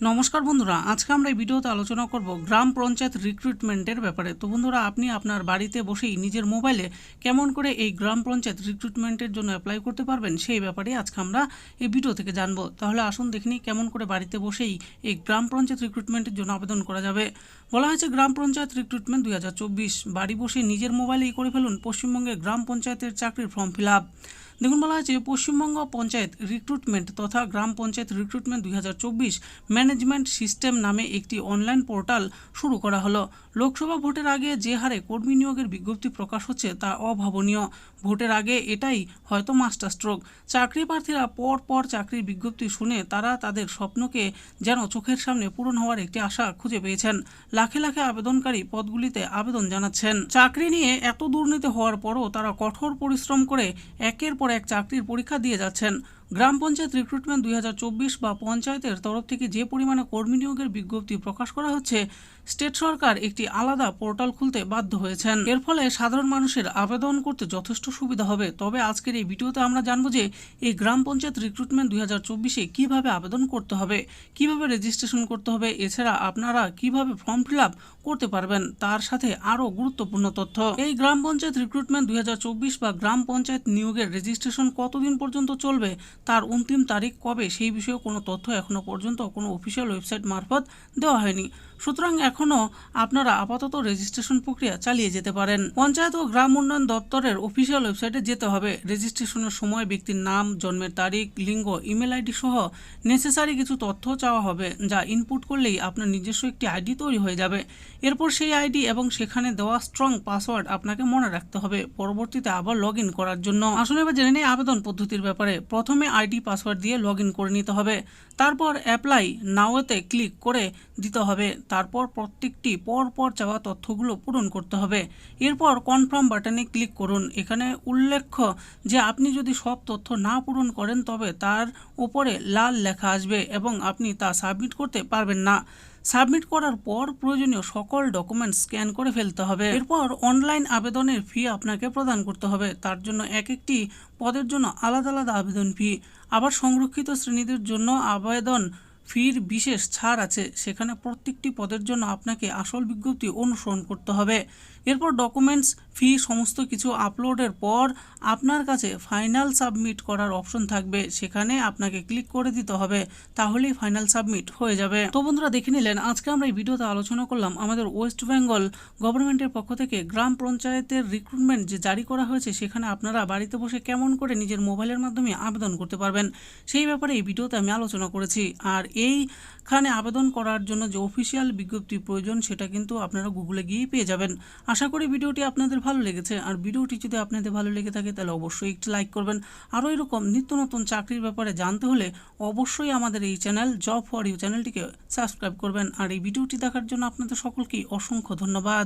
নমস্কার বন্ধুরা, আজকে আমরা এই ভিডিওতে আলোচনা করব গ্রাম পঞ্চায়েত রিক্রুটমেন্টের ব্যাপারে। তো বন্ধুরা, আপনি আপনার বাড়িতে বসেই নিজের মোবাইলে কেমন করে এই গ্রাম পঞ্চায়েত রিক্রুটমেন্টের জন্য অ্যাপ্লাই করতে পারবেন সেই ব্যাপারে আজকে আমরা এই ভিডিও থেকে জানব। তাহলে আসুন দেখে নিই কেমন করে বাড়িতে বসেই এই গ্রাম পঞ্চায়েত রিক্রুটমেন্টের জন্য আবেদন করা যাবে। বলা হয়েছে, গ্রাম পঞ্চায়েত রিক্রুটমেন্ট দুই হাজার চব্বিশ, বাড়ি বসে নিজের মোবাইলেই করে ফেলুন পশ্চিমবঙ্গের গ্রাম পঞ্চায়েতের চাকরির ফর্ম ফিল আপ। দেখুন বলা হয়েছে, পশ্চিমবঙ্গ পঞ্চায়েত রিক্রুটমেন্ট তথা গ্রাম পঞ্চায়েত রিক্রুটমেন্ট দুই ম্যানেজমেন্ট সিস্টেম নামে একটি অনলাইন পোর্টাল শুরু করা হলো। লোকসভা ভোটের আগে যে হারে কর্মী নিয়োগের বিজ্ঞপ্তি প্রকাশ হচ্ছে তা অভাবনীয়। ভোটের আগে এটাই হয়তো মাস্টার স্ট্রোক চাকরি প্রার্থীরা পর পর চাকরির বিজ্ঞপ্তি শুনে তারা তাদের স্বপ্নকে যেন চোখের সামনে পূরণ হওয়ার একটি আশা খুঁজে পেয়েছেন। লাখে লাখে আবেদনকারী পদগুলিতে আবেদন জানাচ্ছেন। চাকরি নিয়ে এত দুর্নীতি হওয়ার পরও তারা কঠোর পরিশ্রম করে একের পর এক চাকরির পরীক্ষা দিয়ে যাচ্ছেন। গ্রাম পঞ্চায়েত রিক্রুটমেন্ট দু হাজার চব্বিশ বা পঞ্চায়েতের তরফ থেকে যে পরিমাণে কর্মী নিয়োগের বিজ্ঞপ্তি প্রকাশ করা হচ্ছে, স্টেট সরকার একটি আলাদা পোর্টাল খুলতে বাধ্য হয়েছেন। এর ফলে সাধারণ মানুষের আবেদন করতে যথেষ্ট সুবিধা হবে। তবে আজকের এই ভিডিওতে আমরা জানব যে এই গ্রাম পঞ্চায়েত রিক্রুটমেন্ট দুই হাজার চব্বিশে কীভাবে আবেদন করতে হবে, কীভাবে রেজিস্ট্রেশন করতে হবে, এছাড়া আপনারা কীভাবে ফর্ম ফিল করতে পারবেন, তার সাথে আরও গুরুত্বপূর্ণ তথ্য। এই গ্রাম পঞ্চায়েত রিক্রুটমেন্ট দুই হাজার চব্বিশ বা গ্রাম পঞ্চায়েত নিয়োগের রেজিস্ট্রেশন কতদিন পর্যন্ত চলবে তার অন্তিম তারিখ কবে সেই বিষয়ে কোনো তথ্য এখনও পর্যন্ত কোনো অফিসিয়াল ওয়েবসাইট মারফত দেওয়া হয়নি। সুতরাং এখনও আপনারা আপাতত রেজিস্ট্রেশন প্রক্রিয়া চালিয়ে যেতে পারেন। পঞ্চায়েত ও গ্রাম উন্নয়ন দপ্তরের অফিসিয়াল ওয়েবসাইটে যেতে হবে। রেজিস্ট্রেশনের সময়, ব্যক্তির নাম, জন্মের তারিখ, লিঙ্গ ইমেল আইডি সহ নেসেসারি কিছু তথ্য চাওয়া হবে, যা ইনপুট করলেই আপনার নিজস্ব একটি আইডি তৈরি হয়ে যাবে। এরপর সেই আইডি এবং সেখানে দেওয়া স্ট্রং পাসওয়ার্ড আপনাকে মনে রাখতে হবে পরবর্তীতে আবার লগ করার জন্য। আসলে এবার জেনে নিই আবেদন পদ্ধতির ব্যাপারে। প্রথমে আইডি পাসওয়ার্ড দিয়ে লগ করে নিতে হবে। তারপর অ্যাপ্লাই নাওতে ক্লিক করে দিতে হবে। তারপর প্রত্যেকটি পর পর চাওয়া তথ্যগুলো পূরণ করতে হবে। এরপর কনফার্ম বাটনে ক্লিক করুন। এখানে উল্লেখ্য যে আপনি যদি সব তথ্য না পূরণ করেন, তবে তার উপরে লাল লেখা আসবে এবং আপনি তা সাবমিট করতে পারবেন না। সাবমিট করার পর প্রয়োজনীয় সকল ডকুমেন্ট স্ক্যান করে ফেলতে হবে। এরপর অনলাইন আবেদনের ফি আপনাকে প্রদান করতে হবে। তার জন্য এক একটি পদের জন্য আলাদা আলাদা আবেদন ফি আবার সংরক্ষিত শ্রেণীদের জন্য আবেদন ফির বিশেষ ছাড় আছে। সেখানে প্রত্যেকটি পদের জন্য আপনাকে আসল বিজ্ঞপ্তি অনুসরণ করতে হবে। এরপর ডকুমেন্টস ফি সমস্ত কিছু আপলোডের পর আপনার কাছে ফাইনাল সাবমিট করার অপশন থাকবে। সেখানে আপনাকে ক্লিক করে দিতে হবে, তাহলেই ফাইনাল সাবমিট হয়ে যাবে। তো বন্ধুরা, দেখে নিলেন, আজকে আমরা এই ভিডিওতে আলোচনা করলাম আমাদের ওয়েস্ট বেঙ্গল গভর্নমেন্টের পক্ষ থেকে গ্রাম পঞ্চায়েতের রিক্রুটমেন্ট যে জারি করা হয়েছে, সেখানে আপনারা বাড়িতে বসে কেমন করে নিজের মোবাইলের মাধ্যমে আবেদন করতে পারবেন, সেই ব্যাপারে এই ভিডিওতে আমি আলোচনা করেছি। আর এইখানে আবেদন করার জন্য যে অফিসিয়াল বিজ্ঞপ্তি প্রয়োজন, সেটা কিন্তু আপনারা গুগলে গিয়েই পেয়ে যাবেন। আশা করি ভিডিওটি আপনাদের ভালো লেগেছে। আর ভিডিওটি যদি আপনাদের ভালো লেগে থাকে, তাহলে অবশ্যই একটি লাইক করবেন। আরও এরকম নিত্য নতুন চাকরির ব্যাপারে জানতে হলে অবশ্যই আমাদের এই চ্যানেল জব ফর ইউ চ্যানেলটিকে সাবস্ক্রাইব করবেন। আর এই ভিডিওটি দেখার জন্য আপনাদের সকলকেই অসংখ্য ধন্যবাদ।